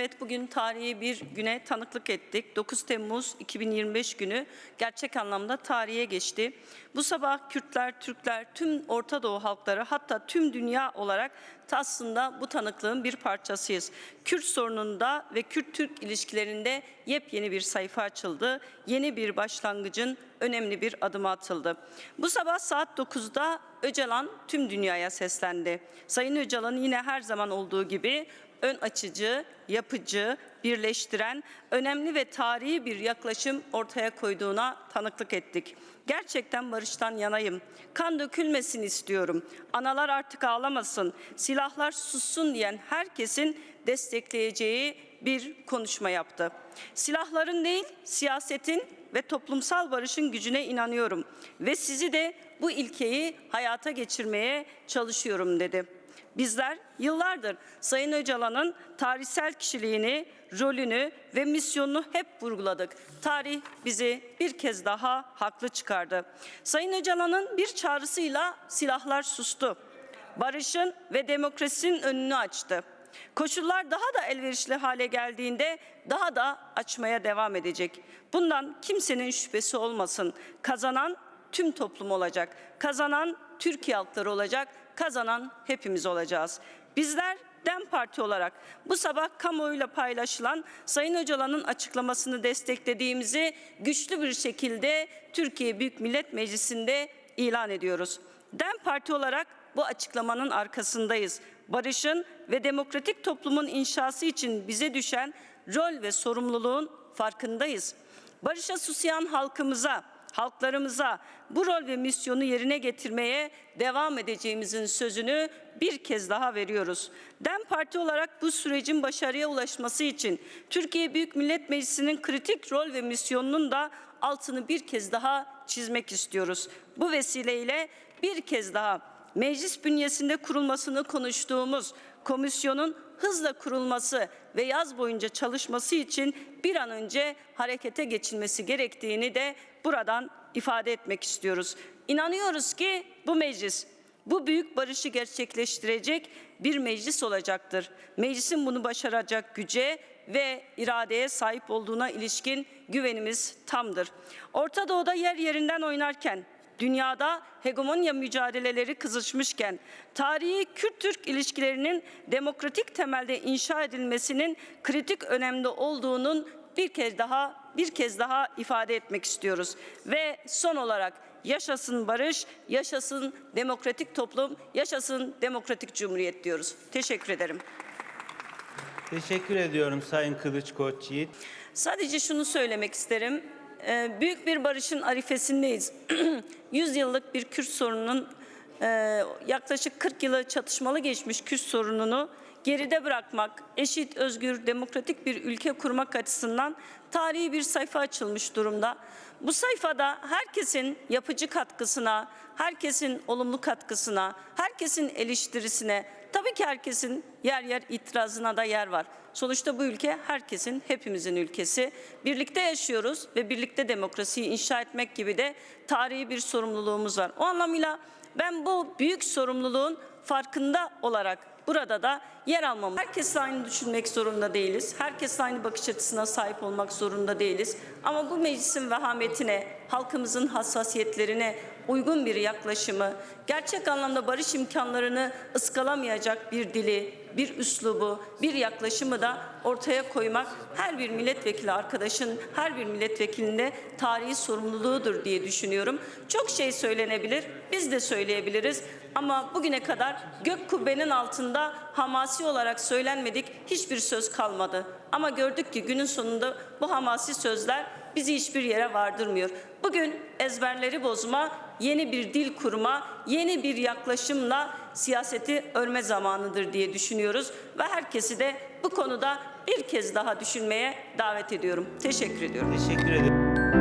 Evet bugün tarihi bir güne tanıklık ettik. 9 Temmuz 2025 günü gerçek anlamda tarihe geçti. Bu sabah Kürtler, Türkler, tüm Orta Doğu halkları hatta tüm dünya olarak aslında bu tanıklığın bir parçasıyız. Kürt sorununda ve Kürt-Türk ilişkilerinde yepyeni bir sayfa açıldı. Yeni bir başlangıcın önemli bir adım atıldı. Bu sabah saat 9'da Öcalan tüm dünyaya seslendi. Sayın Öcalan yine her zaman olduğu gibi ön açıcı, yapıcı, birleştiren önemli ve tarihi bir yaklaşım ortaya koyduğuna tanıklık ettik. Gerçekten barıştan yanayım. Kan dökülmesin istiyorum. Analar artık ağlamasın. Silahlar sussun diyen herkesin destekleyeceği bir konuşma yaptı. Silahların değil, siyasetin ve toplumsal barışın gücüne inanıyorum ve sizi de bu ilkeyi hayata geçirmeye çalışıyorum dedi. Bizler yıllardır Sayın Öcalan'ın tarihsel kişiliğini, rolünü ve misyonunu hep vurguladık. Tarih bizi bir kez daha haklı çıkardı. Sayın Öcalan'ın bir çağrısıyla silahlar sustu. Barışın ve demokrasinin önünü açtı. Koşullar daha da elverişli hale geldiğinde daha da açmaya devam edecek. Bundan kimsenin şüphesi olmasın. Kazanan tüm toplum olacak. Kazanan Türkiye halkları olacak. Kazanan hepimiz olacağız. Bizler DEM Parti olarak bu sabah kamuoyuyla paylaşılan Sayın Öcalan'ın açıklamasını desteklediğimizi güçlü bir şekilde Türkiye Büyük Millet Meclisi'nde ilan ediyoruz. DEM Parti olarak bu açıklamanın arkasındayız. Barışın ve demokratik toplumun inşası için bize düşen rol ve sorumluluğun farkındayız. Barışa susayan halkımıza, halklarımıza bu rol ve misyonu yerine getirmeye devam edeceğimizin sözünü bir kez daha veriyoruz. DEM Parti olarak bu sürecin başarıya ulaşması için Türkiye Büyük Millet Meclisi'nin kritik rol ve misyonunun da altını bir kez daha çizmek istiyoruz. Bu vesileyle bir kez daha meclis bünyesinde kurulmasını konuştuğumuz komisyonun hızla kurulması ve yaz boyunca çalışması için bir an önce harekete geçilmesi gerektiğini de buradan ifade etmek istiyoruz. İnanıyoruz ki bu meclis bu büyük barışı gerçekleştirecek bir meclis olacaktır. Meclisin bunu başaracak güce ve iradeye sahip olduğuna ilişkin güvenimiz tamdır. Orta Doğu'da yer yerinden oynarken dünyada hegemonya mücadeleleri kızışmışken tarihi Kürt-Türk ilişkilerinin demokratik temelde inşa edilmesinin kritik önemli olduğunun bir kez daha bir kez daha ifade etmek istiyoruz ve son olarak yaşasın barış, yaşasın demokratik toplum, yaşasın demokratik cumhuriyet diyoruz. Teşekkür ederim. Teşekkür ediyorum Sayın Kılıç Koç Yiğit. Sadece şunu söylemek isterim. Ee, büyük bir barışın arifesindeyiz. 100 yıllık bir Kürt sorununun e, yaklaşık 40 yılı çatışmalı geçmiş Kürt sorununu geride bırakmak, eşit, özgür, demokratik bir ülke kurmak açısından tarihi bir sayfa açılmış durumda. Bu sayfada herkesin yapıcı katkısına, herkesin olumlu katkısına, herkesin eleştirisine, tabii ki herkesin yer yer itirazına da yer var. Sonuçta bu ülke herkesin, hepimizin ülkesi. Birlikte yaşıyoruz ve birlikte demokrasiyi inşa etmek gibi de tarihi bir sorumluluğumuz var. O anlamıyla ben bu büyük sorumluluğun farkında olarak burada da yer almam. Herkesle aynı düşünmek zorunda değiliz. Herkesle aynı bakış açısına sahip olmak zorunda değiliz. Ama bu meclisin vehametine, halkımızın hassasiyetlerine uygun bir yaklaşımı, gerçek anlamda barış imkanlarını ıskalamayacak bir dili, bir üslubu, bir yaklaşımı da ortaya koymak her bir milletvekili arkadaşın, her bir milletvekilinde tarihi sorumluluğudur diye düşünüyorum. Çok şey söylenebilir, biz de söyleyebiliriz ama bugüne kadar gök kubbenin altında hamasi olarak söylenmedik hiçbir söz kalmadı. Ama gördük ki günün sonunda bu hamasi sözler bizi hiçbir yere vardırmıyor. Bugün ezberleri bozma, yeni bir dil kurma, yeni bir yaklaşımla siyaseti örme zamanıdır diye düşünüyoruz ve herkesi de bu konuda bir kez daha düşünmeye davet ediyorum. Teşekkür ediyorum. Teşekkür ederim.